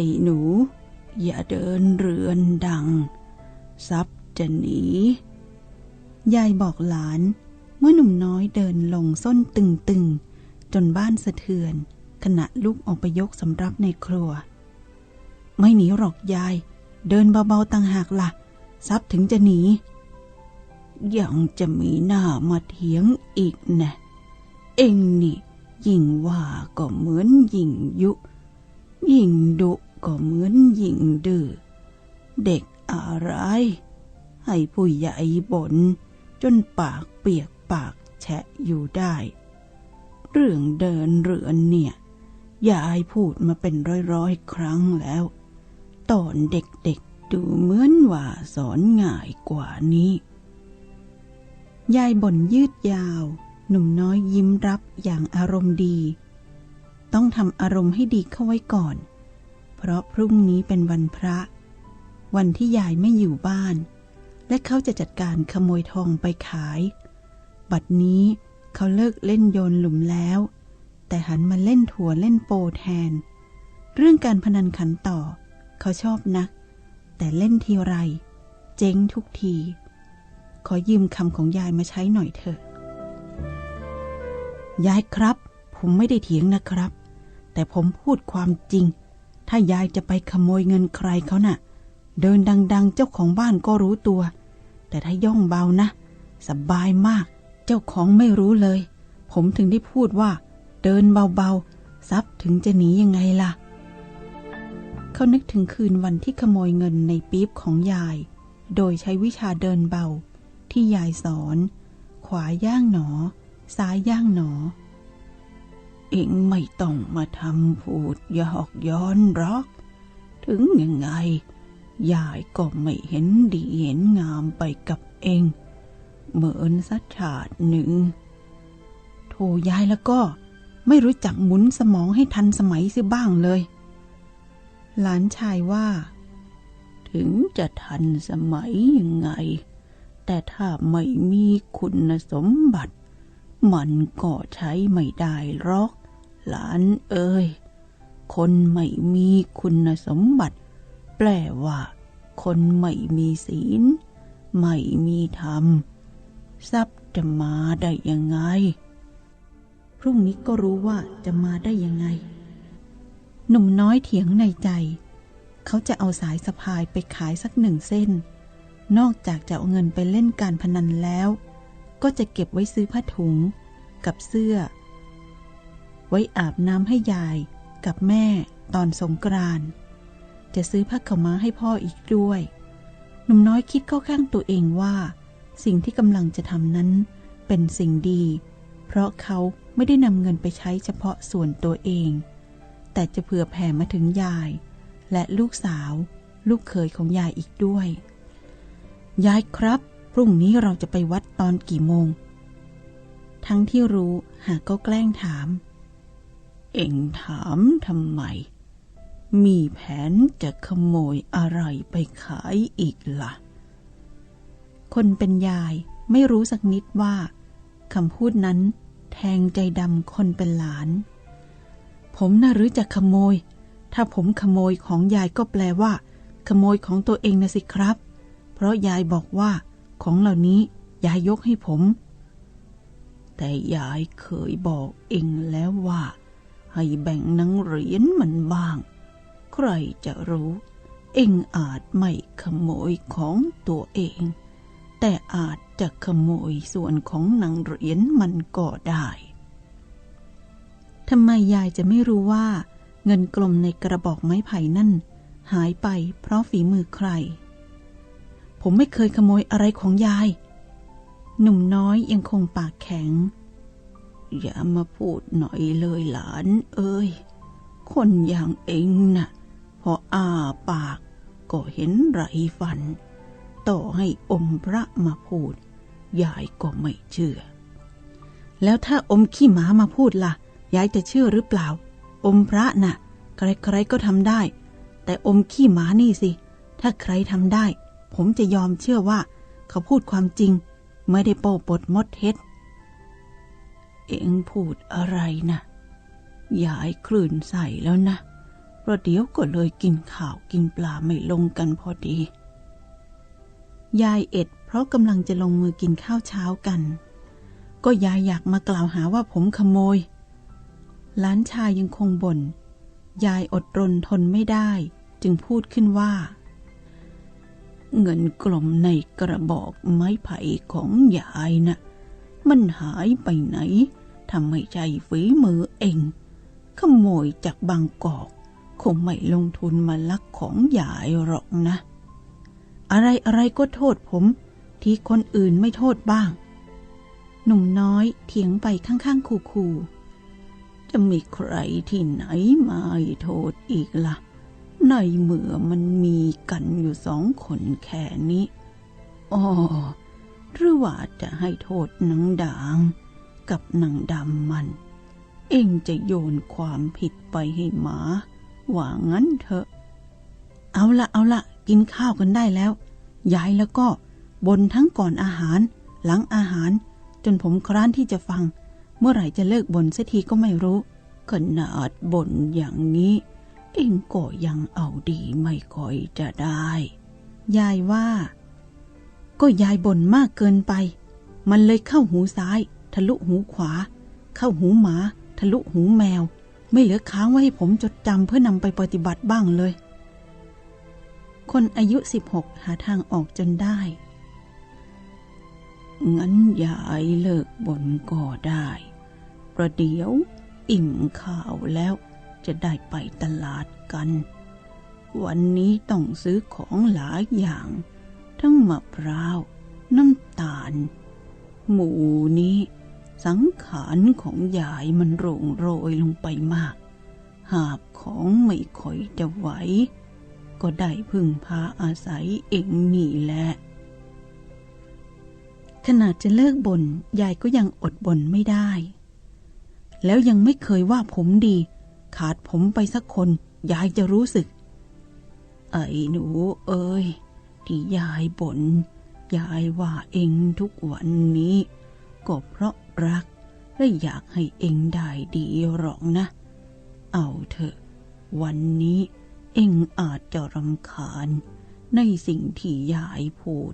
อ้หนู อย่าเดินเรือนดัง ทรัพย์จะหนี ยายบอกหลาน เมื่อหนุ่มน้อยเดินลงส้นตึงๆ จนบ้านสะเทือน ขณะลูกออกไปยกสำรับในครัว ไม่หนีหรอกยาย เดินเบาๆต่างหากละ่ะ ทรัพย์ถึงจะหนี ยังจะมีหน้ามาเถียงอีกนะเองนี่ยิ่งว่าก็เหมือนยิ่งยุ ยิ่งดุ ก็เหมือนยิ่งดื้อเด็กอะไร ให้ผู้ใหญ่บน่นจนปากเปียกปากแฉะอยู่ได้ เรื่องเดินเรือนเนี่ยยายพูดมาเป็นร้อยๆ ครั้งแล้ว ตอนเด็กๆดูเหมือนว่าสอนง่ายกว่านี้ ยายบ่นยืดยาว หนุ่มน้อยยิ้มรับอย่างอารมณ์ดี ต้องทำอารมณ์ให้ดีเข้าไว้ก่อน เพราะพรุ่งนี้เป็นวันพระ วันที่ยายไม่อยู่บ้าน และเขาจะจัดการขโมยทองไปขาย บัดนี้เขาเลิกเล่นโยนหลุมแล้ว แต่หันมาเล่นถั่วเล่นโปแทน เรื่องการพนันขันต่อ เขาชอบนัก แต่เล่นทีไร เจ๊งทุกที ขอยืมคำของยายมาใช้หน่อยเถอะ ยายครับ ผมไม่ได้เถียงนะครับ แต่ผมพูดความจริง ถ้ายายจะไปขโมยเงินใครเขาน่ะ เดินดังๆ เจ้าของบ้านก็รู้ตัว แต่ถ้าย่องเบานะ สบายมาก เจ้าของไม่รู้เลย ผมถึงได้พูดว่า เดินเบาๆทรัพย์ถึงจะหนียังไงล่ะ เขานึกถึงคืนวันที่ขโมยเงินในปี๊บของยาย โดยใช้วิชาเดินเบา ที่ยายสอน ขวาย่างหนอ ซ้ายย่างหนอ เองไม่ต้องมาทำพูดยอกย้อนรอก ถึงยังไง ยายก็ไม่เห็นดีเห็นงามไปกับเอง เหมือนสักชาติหนึ่งโธยายแล้วก็ไม่รู้จักหมุนสมองให้ทันสมัยซิบ้างเลย หลานชายว่า ถึงจะทันสมัยยังไง แต่ถ้าไม่มีคุณสมบัติมันก็ใช้ไม่ได้หรอก หลานเอ้ย คนไม่มีคุณสมบัติ แปลว่า คนไม่มีศีล ไม่มีธรรม ทรัพย์จะมาได้ยังไง พรุ่งนี้ก็รู้ว่าจะมาได้ยังไง หนุ่มน้อยเถียงในใจ เขาจะเอาสายสะพายไปขายสักหนึ่งเส้น นอกจากจะเอาเงินไปเล่นการพนันแล้ว ก็จะเก็บไว้ซื้อผ้าถุงกับเสื้อ ไว้อาบน้ำให้ยายกับแม่ตอนสงกรานต์จะซื้อผ้าขาวม้าให้พ่ออีกด้วย หนุ่มน้อยคิดเข้าข้างตัวเองว่า สิ่งที่กำลังจะทำนั้นเป็นสิ่งดี เพราะเขาไม่ได้นำเงินไปใช้เฉพาะส่วนตัวเอง แต่จะเผื่อแผ่มาถึงยาย และลูกสาว ลูกเขยของยายอีกด้วย ยายครับ พรุ่งนี้เราจะไปวัดตอนกี่โมง ทั้งที่รู้หากก็แกล้งถาม เอ็งถามทำไม มีแผนจะขโมยอะไรไปขายอีกละ่ะ คนเป็นยายไม่รู้สักนิดว่าคำพูดนั้นแทงใจดำคนเป็นหลาน ผมน่ารู้จะขโมย ถ้าผมขโมยของยายก็แปลว่า ขโมยของตัวเองนะสิครับ เพราะยายบอกว่า ของเหล่านี้ยายยกให้ผม แต่ยายเคยบอกเองแล้วว่า ให้แบ่งนังเหรียญมันบ้าง ใครจะรู้ เองอาจไม่ขโมยของตัวเอง แต่อาจจะขโมยส่วนของหนังเหรียญมันก็ได้ทำไมยายจะไม่รู้ว่า เงินกลมในกระบอกไม้ไผ่นั่น หายไปเพราะฝีมือใคร ผมไม่เคยขโมยอะไรของยาย หนุ่มน้อยยังคงปากแข็ง อย่ามาพูดหน่อยเลยหลานเอ้ย คนอย่างเองน่ะ พออ้าปากก็เห็นไรฟัน ต่อให้อมพระมาพูด ยายก็ไม่เชื่อ แล้วถ้าอมขี้หมามาพูดละ่ะ ยายจะเชื่อหรือเปล่า อมพระน่ะ ใครๆก็ทำได้ แต่อมขี้หมานี่สิ ถ้าใครทำได้ ผมจะยอมเชื่อว่า เขาพูดความจริง ไม่ได้โป้ปดมดเท็จ เองพูดอะไรนะยายคลื่นใส่แล้วนะเพประเดี๋ยวก็เลยกินข้าวกินปลาไม่ลงกันพอดี ยายเอ็ด เพราะกำลังจะลงมือกินข้าวเช้ากัน ก็ยายอยากมากล่าวหาว่าผมขโมย หลานชายยังคงบน่น ยายอดรนทนไม่ได้ จึงพูดขึ้นว่า เงินกลมในกระบอกไม้ไผ่ของยายนะ่ะมันหายไปไหน ทำไม่ใจฝีมือเอง ขโมยจากบางกอก คงไม่ลงทุนมาลักของยายหรอกนะ อะไรอะไรก็โทษผม ที่คนอื่นไม่โทษบ้าง หนุ่มน้อยเถียงไปข้างๆคู่ๆจะมีใครที่ไหนมาโทษอีกละ่ะ ในเมื่อมันมีกันอยู่สองคนแค่นี้อ๋อหรือว่าจะให้โทษนางด่าง กับนางดำมัน เองจะโยนความผิดไปให้หมาว่างั้นเถอะ เอาละเอาละกินข้าวกันได้แล้ว ยายแล้วก็บนทั้งก่อนอาหาร หลังอาหาร จนผมคร้านที่จะฟัง เมื่อไหร่จะเลิกบ่นสักทีก็ไม่รู้ ขนาดบ่นอย่างนี้ เองก็ยังเอาดีไม่ค่อยจะได้ ยายว่า ก็ยายบ่นมากเกินไป มันเลยเข้าหูซ้าย ทะลุหูขวา เข้าหูหมา ทะลุหูแมว ไม่เหลือค้างไว้ให้ผมจดจำเพื่อนำไปปฏิบัติบ้างเลย คนอายุ 16 หาทางออกจนได้ งั้นยายเลิกบ่นก็ได้ ประเดี๋ยวอิ่มข้าวแล้วจะได้ไปตลาดกัน วันนี้ต้องซื้อของหลายอย่าง ทั้งมะพร้าว น้ำตาล หมูนี้ สังขารของยายมันโรงโรยลงไปมาก หาบของไม่ค่อยจะไหว ก็ได้พึ่งพาอาศัยเองนี่แหละ ขนาดจะเลิกบน่นยายก็ยังอดบ่นไม่ได้ แล้วยังไม่เคยว่าผมดี ขาดผมไปสักคน ยายจะรู้สึก ไอ้หนูเอ้ย ที่ยายบน่นยายว่าเองทุกวันนี้ก็เพราะ รัก และอยากให้เองได้ดีหรอกนะ เอาเถอะ วันนี้เองอาจจะรำคาญ ในสิ่งที่ยายพูด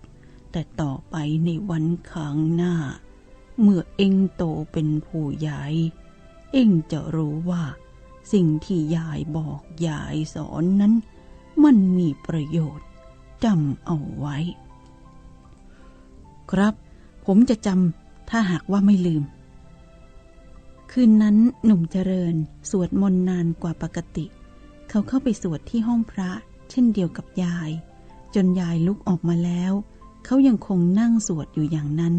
แต่ต่อไปในวันข้างหน้า เมื่อเองโตเป็นผู้ใหญ่ เองจะรู้ว่า สิ่งที่ยายบอกยายสอนนั้น มันมีประโยชน์จำเอาไว้ ครับ ผมจะจำ ถ้าหากว่าไม่ลืม คืนนั้นหนุ่มเจริญสวดมนต์นานกว่าปกติ เขาเข้าไปสวดที่ห้องพระ เช่นเดียวกับยาย จนยายลุกออกมาแล้ว เขายังคงนั่งสวดอยู่อย่างนั้น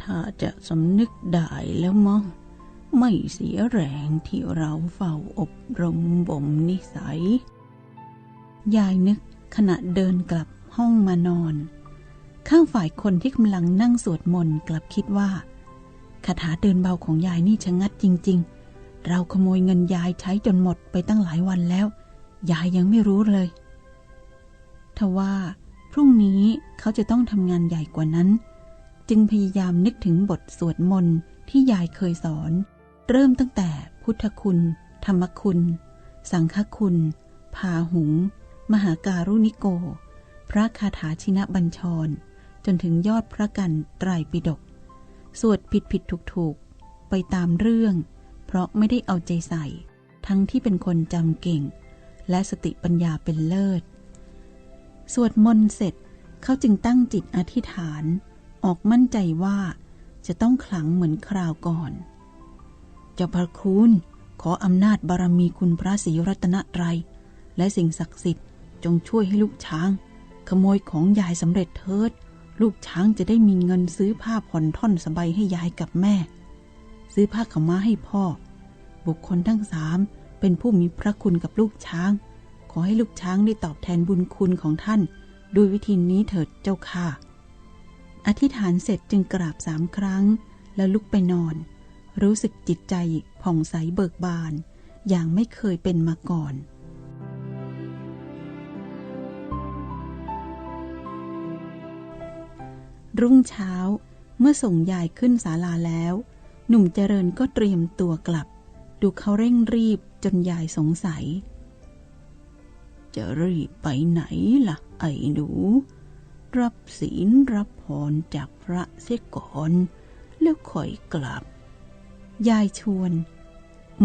ถ้าจะสำนึกได้แล้วมั้งไม่เสียแรงที่เราเฝ้าอบรมบ่มนิสัย ยายนึกขณะเดินกลับห้องมานอน ข้างฝ่ายคนที่กำลังนั่งสวดมนต์กลับคิดว่าคาถาเดินเบาของยายนี่ชะงัดจริง ๆ เราขโมยเงินยายใช้จนหมดไปตั้งหลายวันแล้ว ยายยังไม่รู้เลยทว่า พรุ่งนี้เขาจะต้องทำงานใหญ่กว่านั้น จึงพยายามนึกถึงบทสวดมนต์ที่ยายเคยสอน เริ่มตั้งแต่พุทธคุณ ธรรมคุณ สังฆคุณ พาหุง มหาการุณิโก พระคาถาชินะบัญชร จนถึงยอดพระกันไตรปิฎกสวดผิดผิดถูกถูกไปตามเรื่อง เพราะไม่ได้เอาใจใส่ ทั้งที่เป็นคนจำเก่ง และสติปัญญาเป็นเลิศ สวดมนต์เสร็จเขาจึงตั้งจิตอธิษฐาน ออกมั่นใจว่าจะต้องขลังเหมือนคราวก่อน เจ้าพระคุณขออำนาจบารมีคุณพระศรีรัตนตรัย และสิ่งศักดิ์สิทธิ์จงช่วยให้ลูกช้าง ขโมยของยายสำเร็จเถิด ลูกช้างจะได้มีเงินซื้อผ้าผ่อนท่อนสบายให้ยายกับแม่ ซื้อผ้าขาวม้าให้พ่อ บุคคลทั้งสามเป็นผู้มีพระคุณกับลูกช้าง ขอให้ลูกช้างได้ตอบแทนบุญคุณของท่าน ด้วยวิธีนี้เถิดเจ้าค่ะ อธิษฐานเสร็จจึงกราบสามครั้ง แล้วลุกไปนอน รู้สึกจิตใจผ่องใสเบิกบาน อย่างไม่เคยเป็นมาก่อน รุ่งเช้า เมื่อส่งยายขึ้นศาลาแล้ว หนุ่มเจริญก็เตรียมตัวกลับ ดูเขาเร่งรีบจนยายสงสัย จะรีบไปไหนล่ะ ไอ้หนู รับศีลรับพรจากพระเสียก่อน แล้วค่อยกลับ ยายชวน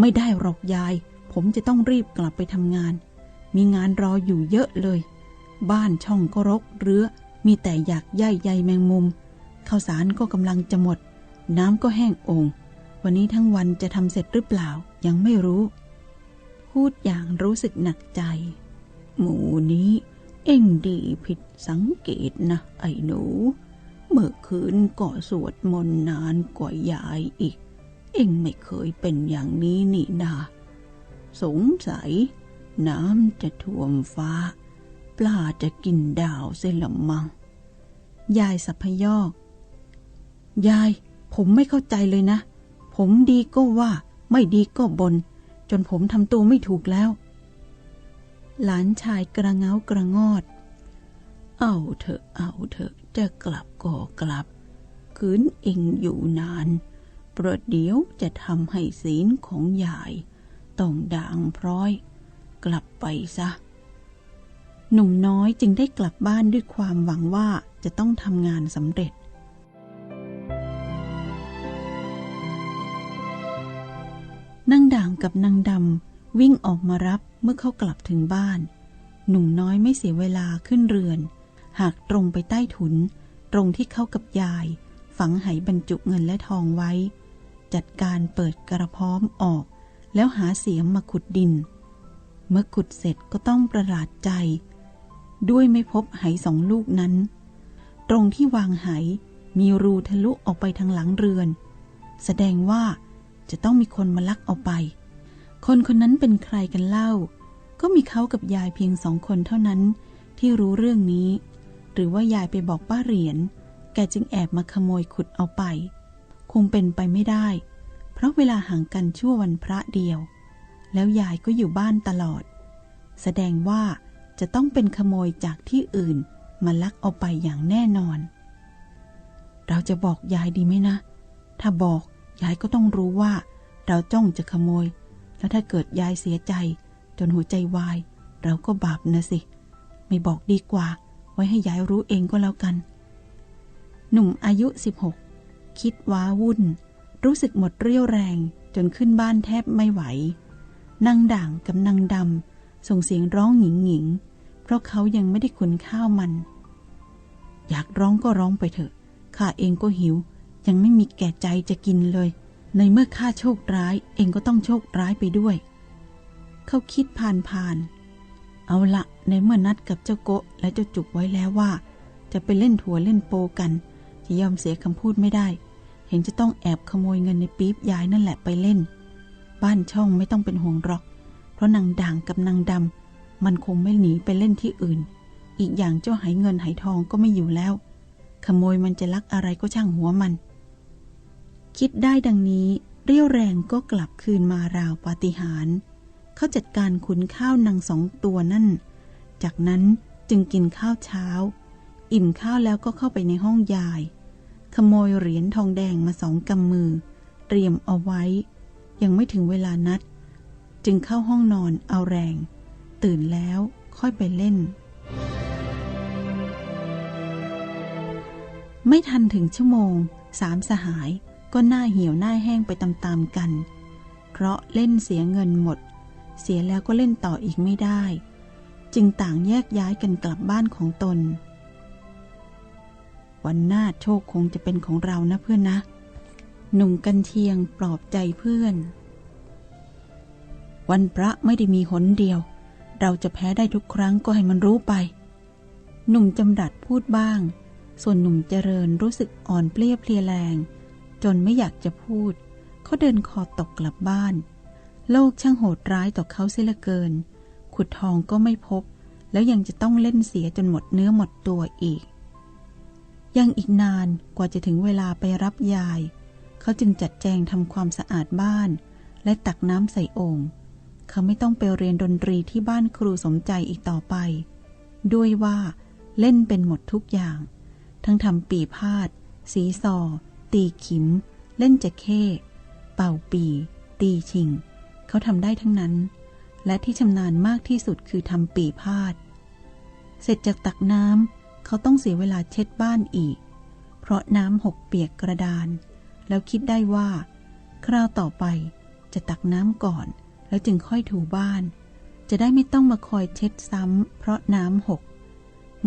ไม่ได้หรอกยาย ผมจะต้องรีบกลับไปทำงาน มีงานรออยู่เยอะเลย บ้านช่องก็รกเรื้อ มีแต่อยากย่ายใยแมงมุม ข้าวสารก็กำลังจะหมด น้ำก็แห้งโองวันนี้ทั้งวันจะทำเสร็จหรือเปล่ายังไม่รู้ พูดอย่างรู้สึกหนักใจ หมูนี้ เอ็งดีผิดสังเกตนะไอ้หนู เมื่อคืนก็สวดมนต์นานกว่ายายอีก เอ็งไม่เคยเป็นอย่างนี้นี่นา สงสัย น้ำจะท่วมฟ้า ปลาจะกินดาวเสละมัง ยายสัพพยอก ยาย ผมไม่เข้าใจเลยนะ ผมดีก็ว่า ไม่ดีก็บน จนผมทำตัวไม่ถูกแล้ว หลานชายกระเงากระงอด เอาเถอะเอาเถอะจะกลับก็กลับ คืนเองอยู่นานประเดี๋ยวจะทำให้ศีลของยาย ต้องด่างพร้อย กลับไปซะ หนุ่มน้อยจึงได้กลับบ้านด้วยความหวังว่าจะต้องทำงานสำเร็จ นางด่างกับนางดำวิ่งออกมารับเมื่อเขากลับถึงบ้าน หนุ่มน้อยไม่เสียเวลาขึ้นเรือน หากตรงไปใต้ถุน ตรงที่เขากับยาย ฝังไหบรรจุเงินและทองไว้ จัดการเปิดกระพร้อมออก แล้วหาเสียมมาขุดดิน เมื่อขุดเสร็จก็ต้องประหลาดใจ ด้วยไม่พบไหสองลูกนั้น ตรงที่วางไหมีรูทะลุออกไปทางหลังเรือน แสดงว่าจะต้องมีคนมาลักเอาไป คนคนนั้นเป็นใครกันเล่า ก็มีเขากับยายเพียงสองคนเท่านั้น ที่รู้เรื่องนี้ หรือว่ายายไปบอกป้าเหรียญแกจึงแอบมาขโมยขุดเอาไป คงเป็นไปไม่ได้ เพราะเวลาห่างกันชั่ววันพระเดียว แล้วยายก็อยู่บ้านตลอด แสดงว่า จะต้องเป็นขโมยจากที่อื่น มาลักเอาไปอย่างแน่นอน เราจะบอกยายดีไหมนะ ถ้าบอกยายก็ต้องรู้ว่า เราจ้องจะขโมย แล้วถ้าเกิดยายเสียใจ จนหัวใจวาย เราก็บาปนะสิ ไม่บอกดีกว่า ไว้ให้ยายรู้เองก็แล้วกัน หนุ่มอายุ 16 คิดว้าวุ่น รู้สึกหมดเรี่ยวแรงจนขึ้นบ้านแทบไม่ไหวนางด่างกับนางดำ ส่งเสียงร้องหงิงหงิง เพราะเขายังไม่ได้ขุนข้าวมัน อยากร้องก็ร้องไปเถอะ ข้าเองก็หิว ยังไม่มีแก่ใจจะกินเลย ในเมื่อข้าโชคร้าย เองก็ต้องโชคร้ายไปด้วย เขาคิดผ่านผ่าน เอาละในเมื่อนัดกับเจ้าโกะและเจ้าจุกไว้แล้วว่า จะไปเล่นถั่วเล่นโปกัน จะยอมเสียคำพูดไม่ได้ เห็นจะต้องแอบขโมยเงินในปี๊บยายนั่นแหละไปเล่น บ้านช่องไม่ต้องเป็นห่วงหรอก เพราะนางด่างกับนางดำมันคงไม่หนีไปเล่นที่อื่น อีกอย่างเจ้าหายเงินหายทองก็ไม่อยู่แล้ว ขโมยมันจะลักอะไรก็ช่างหัวมัน คิดได้ดังนี้เรี่ยวแรงก็กลับคืนมาราวปาฏิหาริย์เขาจัดการขุนข้าวนางสองตัวนั่น จากนั้นจึงกินข้าวเช้า อิ่มข้าวแล้วก็เข้าไปในห้องยาย ขโมยเหรียญทองแดงมาสองกำมือ เตรียมเอาไว้ ยังไม่ถึงเวลานัด จึงเข้าห้องนอนเอาแรง ตื่นแล้วค่อยไปเล่น ไม่ทันถึงชั่วโมง สามสหายก็หน้าเหี่ยวหน้าแห้งไปตามๆกัน เพราะเล่นเสียเงินหมด เสียแล้วก็เล่นต่ออีกไม่ได้ จึงต่างแยกย้ายกันกลับบ้านของตน วันหน้าโชคคงจะเป็นของเรานะเพื่อนนะ หนุ่มกันเชียงปลอบใจเพื่อน วันพระไม่ได้มีหนเดียว เราจะแพ้ได้ทุกครั้งก็ให้มันรู้ไป หนุ่มจำรัดพูดบ้าง ส่วนหนุ่มเจริญรู้สึกอ่อนเปลี้ยเพลียแรง จนไม่อยากจะพูด เขาเดินคอตกกลับบ้าน โลกช่างโหดร้ายต่อเขาเสียเหลือเกิน ขุดทองก็ไม่พบ แล้วยังจะต้องเล่นเสียจนหมดเนื้อหมดตัวอีก ยังอีกนานกว่าจะถึงเวลาไปรับยาย เขาจึงจัดแจงทำความสะอาดบ้าน และตักน้ำใส่โอ่ง เขาไม่ต้องไปเรียนดนตรีที่บ้านครูสมใจอีกต่อไป ด้วยว่าเล่นเป็นหมดทุกอย่าง ทั้งทำปีพาด สีซอ ตีขิม เล่นจะเข้ เป่าปี ตีชิง เขาทำได้ทั้งนั้น และที่ชำนาญมากที่สุดคือทำปีพาด เสร็จจากตักน้ำเขาต้องเสียเวลาเช็ดบ้านอีก เพราะน้ำหกเปียกกระดาน แล้วคิดได้ว่า คราวต่อไปจะตักน้ำก่อน แล้วจึงค่อยถูบ้าน จะได้ไม่ต้องมาคอยเช็ดซ้ำเพราะน้ำหก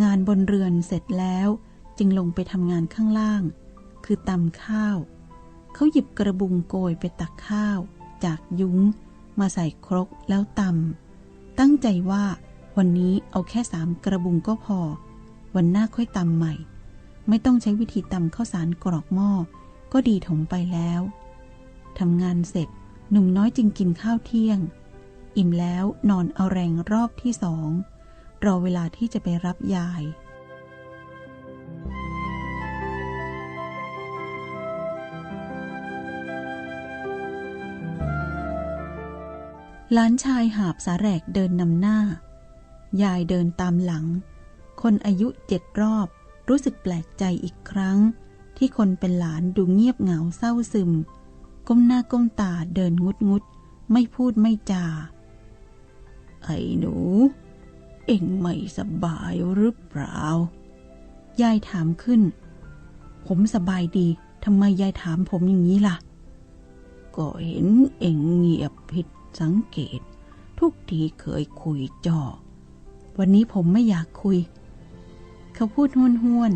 งานบนเรือนเสร็จแล้วจึงลงไปทำงานข้างล่าง คือตำข้าว เขาหยิบกระบุงโกยไปตักข้าว จากยุ้ง มาใส่ครกแล้วตำตั้งใจว่าวันนี้เอาแค่สามกระบุงก็พอ วันหน้าค่อยตำใหม่ ไม่ต้องใช้วิธีตำข้าวสารกรอกหม้อก็ดีถมไปแล้วทำงานเสร็จ หนุ่มน้อยจึงกินข้าวเที่ยง อิ่มแล้วนอนเอาแรงรอบที่สองรอเวลาที่จะไปรับยาย หลานชายหาบสาแรกเดินนำหน้า ยายเดินตามหลัง คนอายุเจ็ดรอบรู้สึกแปลกใจอีกครั้ง ที่คนเป็นหลานดูเงียบเหงาเศร้าซึม ก้มหน้าก้มตาเดินงุดงุดไม่พูดไม่จา ไอ้หนู เอ็งไม่สบายหรือเปล่า ยายถามขึ้น ผมสบายดีทำไมยายถามผมอย่างนี้ล่ะ ก็เห็นเอ็งเงียบผิดสังเกต ทุกทีเคยคุยจอวันนี้ผมไม่อยากคุย เขาพูดห้วนห้วน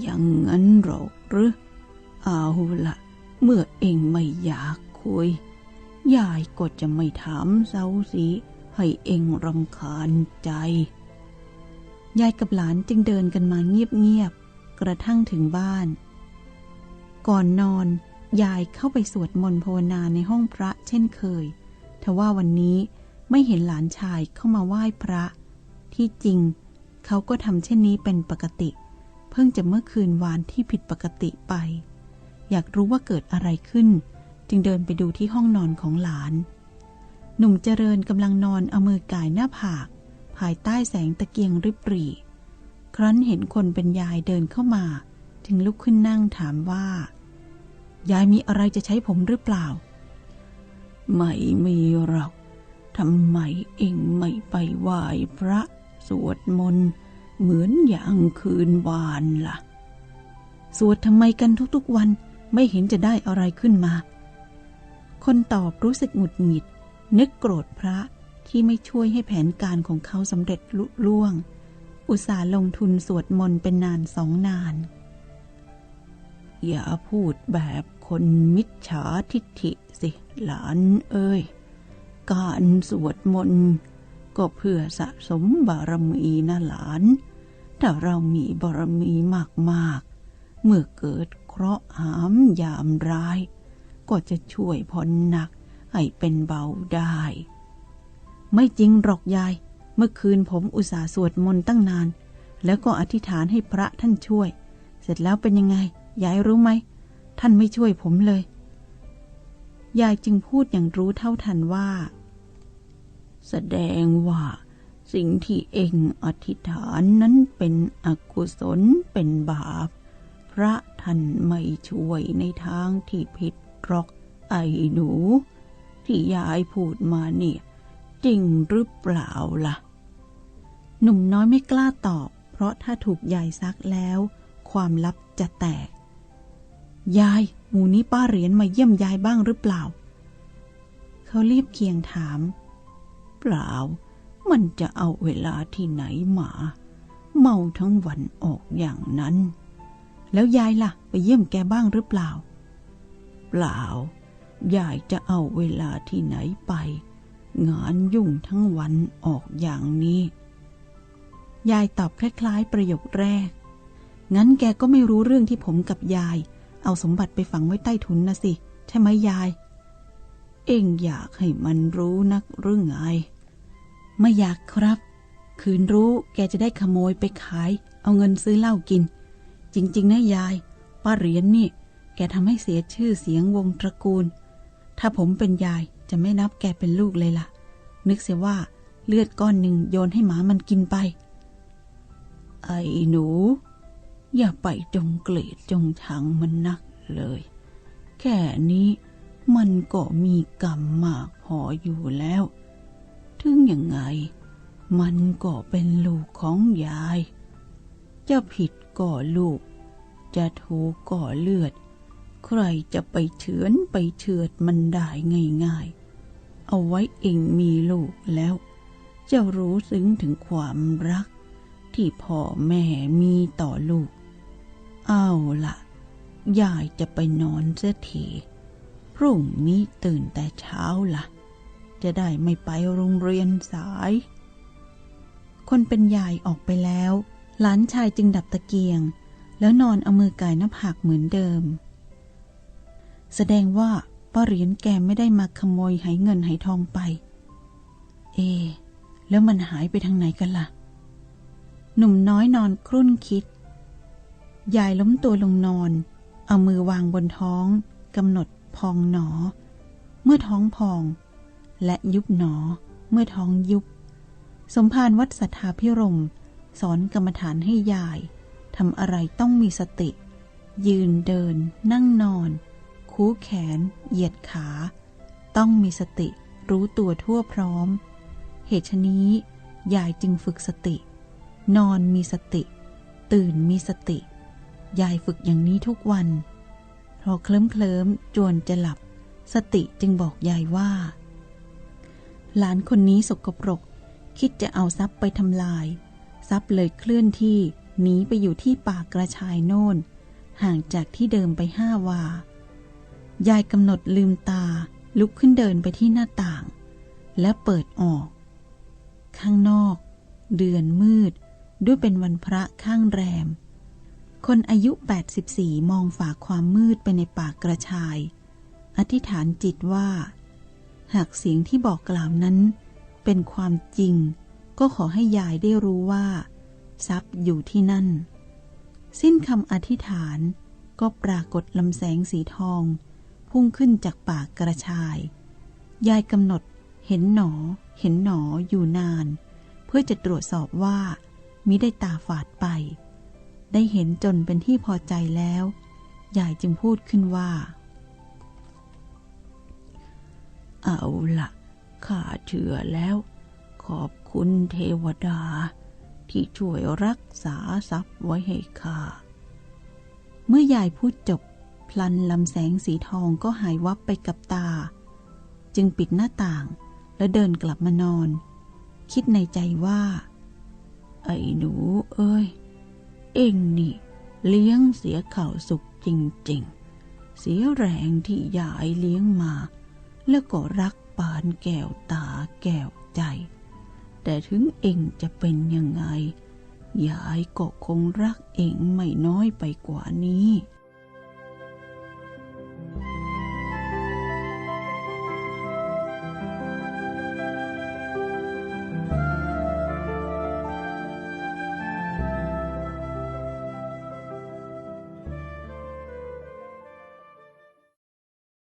อย่างนั้นหรอกหรือ เอาละ เมื่อเองไม่อยากคุย ยายก็จะไม่ถามเซาสีให้เองรำคาญใจ ยายกับหลานจึงเดินกันมาเงียบๆ กระทั่งถึงบ้าน ก่อนนอน ยายเข้าไปสวดมนต์ภาวนาในห้องพระเช่นเคย ทว่าวันนี้ไม่เห็นหลานชายเข้ามาไหว้พระ ที่จริง เขาก็ทำเช่นนี้เป็นปกติ เพิ่งจะเมื่อคืนวานที่ผิดปกติไป อยากรู้ว่าเกิดอะไรขึ้น จึงเดินไปดูที่ห้องนอนของหลาน หนุ่มเจริญกำลังนอนเอามือก่ายหน้าผาก ภายใต้แสงตะเกียงริบหรี่ ครั้นเห็นคนเป็นยายเดินเข้ามา จึงลุกขึ้นนั่งถามว่า ยายมีอะไรจะใช้ผมหรือเปล่า ไม่มีหรอกทำไมเองไม่ไปไหว้พระสวดมนต์เหมือนอย่างคืนวานล่ะ สวดทำไมกันทุกๆวัน ไม่เห็นจะได้อะไรขึ้นมา คนตอบรู้สึกหงุดหงิด นึกโกรธพระที่ไม่ช่วยให้แผนการของเขาสำเร็จลุล่วง อุตส่าห์ลงทุนสวดมนต์เป็นนานสองนาน อย่าพูดแบบคนมิจฉาทิฐิสิหลานเอ้ย การสวดมนต์ก็เพื่อสะสมบารมีนะหลาน ถ้าเรามีบารมีมากๆ เมื่อเกิด เคราะห์หามยามร้าย ก็จะช่วยผ่อนหนักให้เป็นเบาได้ ไม่จริงหรอกยาย เมื่อคืนผมอุตส่าห์สวดมนต์ตั้งนาน แล้วก็อธิษฐานให้พระท่านช่วย เสร็จแล้วเป็นยังไง ยายรู้ไหม ท่านไม่ช่วยผมเลย ยายจึงพูดอย่างรู้เท่าทันว่า แสดงว่าสิ่งที่เองอธิษฐานนั้นเป็นอกุศลเป็นบาป ระท่านไม่ช่วยในทางที่ผิดหรอกไอ้หนู ที่ยายพูดมาเนี่ยจริงหรือเปล่าล่ะ หนุ่มน้อยไม่กล้าตอบ เพราะถ้าถูกยายซักแล้ว ความลับจะแตก ยายหมูนี้ป้าเหรียญมาเยี่ยมยายบ้างหรือเปล่า เขารีบเคียงถาม เปล่า มันจะเอาเวลาที่ไหนมา เมาทั้งวันออกอย่างนั้น แล้วยายล่ะ ไปเยี่ยมแกบ้างหรือเปล่า เปล่า ยายจะเอาเวลาที่ไหนไป งานยุ่งทั้งวันออกอย่างนี้ ยายตอบคล้ายๆ ประโยคแรก งั้นแกก็ไม่รู้เรื่องที่ผมกับยาย เอาสมบัติไปฝังไว้ใต้ถุนนะสิ ใช่ไหมยาย เอ็งอยากให้มันรู้นักหรือไง ไม่อยากครับ คืนรู้แกจะได้ขโมยไปขาย เอาเงินซื้อเหล้ากิน จริง ๆ นะยาย ป้าเหรียญนนี่ แกทำให้เสียชื่อเสียงวงตระกูล ถ้าผมเป็นยายจะไม่นับแกเป็นลูกเลยล่ะ นึกเสียว่าเลือดก้อนหนึ่งโยนให้หมามันกินไป ไอ้หนู อย่าไปจงเกลียดจงชังมันนักเลย แค่นี้มันก็มีกรรมมากพออยู่แล้ว ถึงยังไง มันก็เป็นลูกของยาย จะผิดก็ลูก จะถูกก็เลือด ใครจะไปเฉือนไปเชือดมันได้ง่ายๆ เอาไว้เองมีลูกแล้ว จะรู้ซึ้งถึงความรัก ที่พ่อแม่มีต่อลูก เอาละยายจะไปนอนเสียทีพรุ่งนี้ตื่นแต่เช้าละ่ะ จะได้ไม่ไปโรงเรียนสาย คนเป็นยายออกไปแล้ว หลานชายจึงดับตะเกียง แล้วนอนเอามือกายหน้าผากเหมือนเดิม แสดงว่าป้าเหรียญแกไม่ได้มาขโมยหายเงินหายทองไป เอ แล้วมันหายไปทางไหนกันล่ะ หนุ่มน้อยนอนครุ่นคิด ยายล้มตัวลงนอน เอามือวางบนท้องกำหนดพองหนอ เมื่อท้องพอง และยุบหนอ เมื่อท้องยุบ สมภารวัดสัทธาพิรม สอนกรรมฐานให้ยายทำอะไรต้องมีสติ ยืนเดิน นั่งนอน คูแขน เหยียดขา ต้องมีสติรู้ตัวทั่วพร้อม เหตุฉนี้ยายจึงฝึกสติ นอนมีสติ ตื่นมีสติ ยายฝึกอย่างนี้ทุกวัน พอเคลิ้มเคลิ้มจวนจะหลับ สติจึงบอกยายว่า หลานคนนี้สกปรก คิดจะเอาทรัพย์ไปทำลาย ทรัพย์เลยเคลื่อนที่หนีไปอยู่ที่ป่ากระชายโน่น ห่างจากที่เดิมไปห้าวา ยายกำหนดลืมตาลุกขึ้นเดินไปที่หน้าต่าง และเปิดออก ข้างนอก เดือนมืด ด้วยเป็นวันพระข้างแรม คนอายุ 84 มองฝ่าความมืดไปในป่ากระชาย อธิษฐานจิตว่า หากเสียงที่บอกกล่าวนั้น เป็นความจริง ก็ขอให้ยายได้รู้ว่า ทรัพย์อยู่ที่นั่น สิ้นคำอธิษฐานก็ปรากฏลำแสงสีทอง พุ่งขึ้นจากปากกระชาย ยายกำหนดเห็นหนอ เห็นหนออยู่นาน เพื่อจะตรวจสอบว่ามิได้ตาฝาดไป ได้เห็นจนเป็นที่พอใจแล้ว ยายจึงพูดขึ้นว่า เอาละข้าเชื่อแล้ว ขอบ คุณเทวดาที่ช่วยรักษาทรัพย์ไว้ให้ข้า เมื่อยายพูดจบ พลันลำแสงสีทองก็หายวับไปกับตา จึงปิดหน้าต่างแล้วเดินกลับมานอน คิดในใจว่า ไอ้หนูเอ้ย เอ็งนี่ เลี้ยงเสียข่าวสุขจริงๆ เสียแรงที่ยายเลี้ยงมา แล้วก็รักปานแก้วตาแก้วใจ แต่ถึงเองจะเป็นยังไง ยายก็คงรักเองไม่น้อยไปกว่านี้